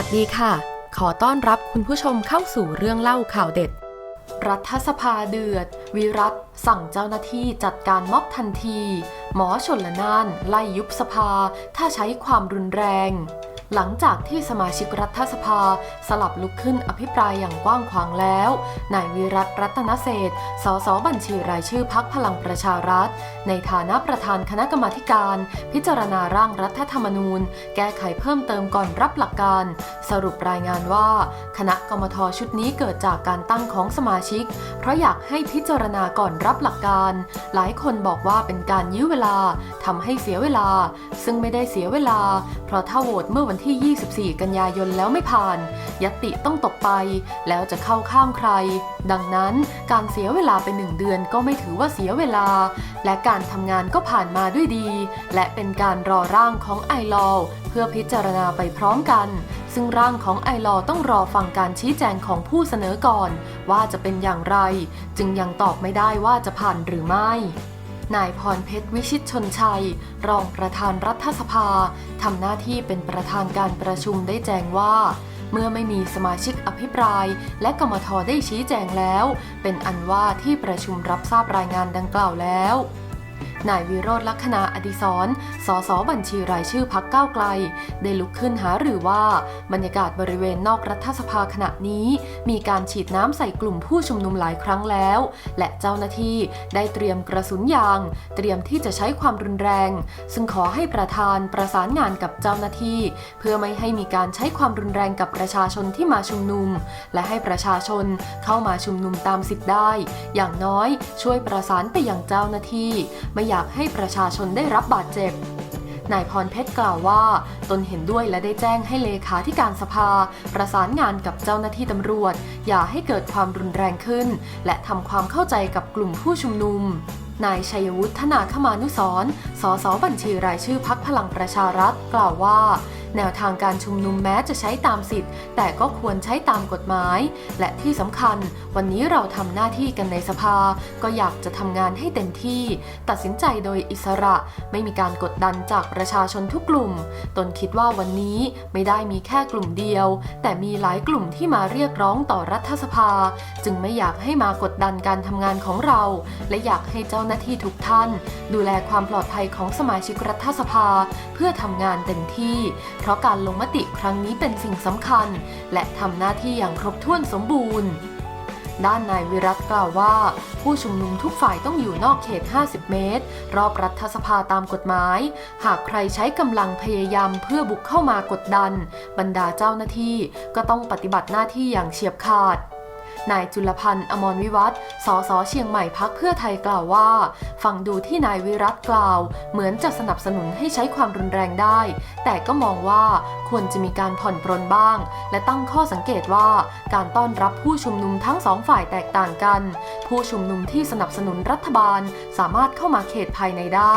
วัสดีค่ะ ขอต้อนรับคุณผู้ชมเข้าสู่เรื่องเล่าข่าวเด็ด รัฐสภาเดือด วิรัตสั่งเจ้าหน้าที่จัดการม็อบทันที หมอชนละนาน ไล่ยุบสภา ถ้าใช้ความรุนแรง หลังจากที่สมาชิกรัฐสภาสลับลุกขึ้นอภิปรายอย่างกว้างขวางแล้ว นายวิรัตรัตนเศษสสบัญชีรายชื่อพักพลังประชารัฐ ในฐานะประธานคณะกรรมาการ พิจารณาร่างรัฐธรรมนูญ แก้ไขเพิ่มเติมก่อนรับหลักการ สรุปรายงานว่า คณะกรรมทชุดนี้เกิดจากการตั้งของสมาชิก เพราะอยากให้พิจารณาก่อนรับหลักการ หลายคนบอกว่าเป็นการยื้อเวลาทำให้เสียเวลา ซึ่งไม่ได้เสียเวลา เพราะถ้าโหวตเมื่อวันที่ 24 กันยายนแล้วไม่ผ่านยตติต้องตกไป แล้วจะเข้าข้างใคร ดังนั้นการเสียเวลาไปหนึ่งเดือนก็ไม่ถือว่าเสียเวลา และการทำงานก็ผ่านมาด้วยดี และเป็นการรอร่างของไอลอเพื่อพิจารณาไปพร้อมกัน ซึ่งร่างของไอลอต้องรอฟังการชี้แจงของผู้เสนอก่อน ว่าจะเป็นอย่างไร จึงยังตอบไม่ได้ว่าจะผ่านหรือไม่ นายพรเพชรวิชิตชนชัย รองประธานรัฐสภาทำหน้าที่เป็นประธานการประชุมได้แจ้งว่า เมื่อไม่มีสมาชิกอภิปราย และกรมทได้ชี้แจงแล้ว เป็นอันว่าที่ประชุมรับทราบรายงานดังกล่าวแล้ว นายวิโรธลักษณะอดิศรสสบัญชีรายชื่อพักก้าวไกล ได้ลุกขึ้นหาหรือว่าบรรยากาศบริเวณนอกรัฐสภาขณะนี้ มีการฉีดน้ำใส่กลุ่มผู้ชุมนุมหลายครั้งแล้ว และเจ้าหน้าที่ได้เตรียมกระสุนยาง เตรียมที่จะใช้ความรุนแรง ซึ่งขอให้ประธานประสานงานกับเจ้าหน้าที่ เพื่อไม่ให้มีการใช้ความรุนแรงกับประชาชนที่มาชุมนุม และให้ประชาชนเข้ามาชุมนุมตามสิทธิ์ได้ อย่างน้อยช่วยประสานไปยังเจ้าหน้าที่ไม่อยากให้ประชาชนได้รับบาดเจ็บนายพรเพชรกล่าวว่า ตนเห็นด้วยและได้แจ้งให้เลขาธิการสภา ประสานงานกับเจ้าหน้าที่ตำรวจ อย่าให้เกิดความรุนแรงขึ้น และทำความเข้าใจกับกลุ่มผู้ชุมนุม นายชัยวุฒิธนาคมานุสร์สสบัญชีรายชื่อพักพลังประชารัฐกล่าวว่าแนวทางการชุมนุมแม้จะใช้ตามสิทธิ์ แต่ก็ควรใช้ตามกฎหมาย และที่สำคัญ วันนี้เราทำหน้าที่กันในสภา ก็อยากจะทำงานให้เต็มที่ ตัดสินใจโดยอิสระ ไม่มีการกดดันจากประชาชนทุกกลุ่ม ตนคิดว่าวันนี้ไม่ได้มีแค่กลุ่มเดียว แต่มีหลายกลุ่มที่มาเรียกร้องต่อรัฐสภา จึงไม่อยากให้มากดดันการทำงานของเรา และอยากให้เจ้าหน้าที่ทุกท่าน ดูแลความปลอดภัยของสมาชิกรัฐสภา เพื่อทำงานเต็มที่เพราะการลงมติครั้งนี้เป็นสิ่งสำคัญ และทำหน้าที่อย่างครบถ้วนสมบูรณ์ ด้านนายวิรัตกล่าวว่า ผู้ชุมนุมทุกฝ่ายต้องอยู่นอกเขต 50 เมตร รอบรัฐสภาตามกฎหมาย หากใครใช้กำลังพยายามเพื่อบุกเข้ามากดดัน บรรดาเจ้าหน้าที่ก็ต้องปฏิบัติหน้าที่อย่างเฉียบขาด นายจุลพันธ์อมรวิวัฒน์สสเชียงใหม่พักเพื่อไทยกล่าวว่า ฟังดูที่นายวิรัตกล่าว เหมือนจะสนับสนุนให้ใช้ความรุนแรงได้ แต่ก็มองว่าควรจะมีการผ่อนปรนบ้าง และตั้งข้อสังเกตว่าการต้อนรับผู้ชุมนุมทั้งสองฝ่ายแตกต่างกัน ผู้ชุมนุมที่สนับสนุนรัฐบาลสามารถเข้ามาเขตภายในได้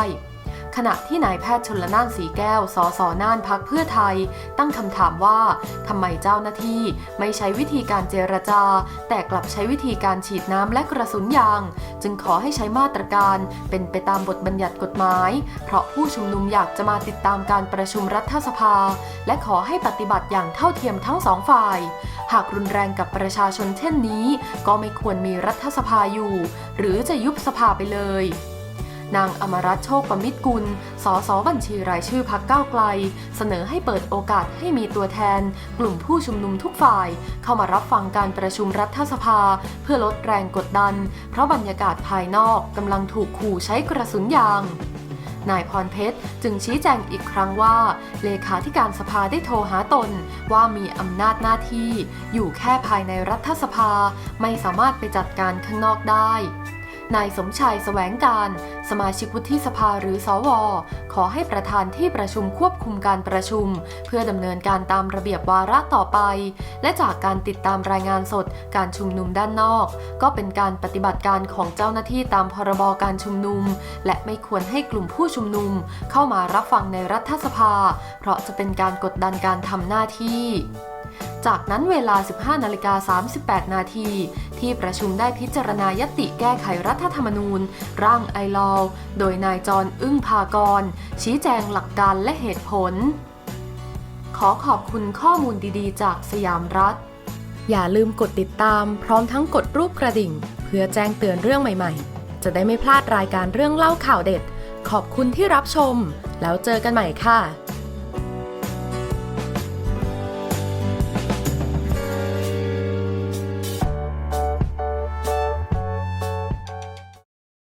ขณะที่นายแพทย์ชนละนานสีแก้ว สสน่านพักเพื่อไทย ตั้งคำถามว่าทำไมเจ้าหน้าที่ไม่ใช้วิธีการเจรจา แต่กลับใช้วิธีการฉีดน้ำและกระสุนยาง จึงขอให้ใช้มาตรการเป็นไปตามบทบัญญัติกฎหมาย เพราะผู้ชุมนุมอยากจะมาติดตามการประชุมรัฐสภา และขอให้ปฏิบัติอย่างเท่าเทียมทั้งสองฝ่าย หากรุนแรงกับประชาชนเช่นนี้ ก็ไม่ควรมีรัฐสภาอยู่ หรือจะยุบสภาไปเลย นางอมรัตโชคประมิตรกุล สสบัญชีรายชื่อพักก้าวไกล เสนอให้เปิดโอกาสให้มีตัวแทน กลุ่มผู้ชุมนุมทุกฝ่าย เข้ามารับฟังการประชุมรัฐสภา เพื่อลดแรงกดดัน เพราะบรรยากาศภายนอกกำลังถูกขู่ใช้กระสุนยางนายพรเพชรจึงชี้แจงอีกครั้งว่า เลขาธิการสภาได้โทรหาตน ว่ามีอำนาจหน้าที่ อยู่แค่ภายในรัฐสภา ไม่สามารถไปจัดการข้างนอกได้ นายสมชายแสวงการ สมาชิกวุฒิสภาหรือสว ขอให้ประธานที่ประชุมควบคุมการประชุม เพื่อดำเนินการตามระเบียบวาระต่อไป และจากการติดตามรายงานสดการชุมนุมด้านนอก ก็เป็นการปฏิบัติการของเจ้าหน้าที่ตามพรบการชุมนุม และไม่ควรให้กลุ่มผู้ชุมนุม เข้ามารับฟังในรัฐสภา เพราะจะเป็นการกดดันการทำหน้าที่จากนั้นเวลา 15 นาฬิกา 38 นาที ที่ประชุมได้พิจารณายติแก้ไขรัฐธรรมนูญ ร่างไอลอว์โดยนายจรอึ้งพากร ชี้แจงหลักการและเหตุผลขขอขอบคุณข้อมูลดีๆ จากสยามรัฐ อย่าลืมกดติดตามพร้อมทั้งกดรูปกระดิ่ง เพื่อแจ้งเตือนเรื่องใหม่ๆ จะได้ไม่พลาดรายการเรื่องเล่าข่าวเด็ด ขอบคุณที่รับชม แล้วเจอกันใหม่ค่ะ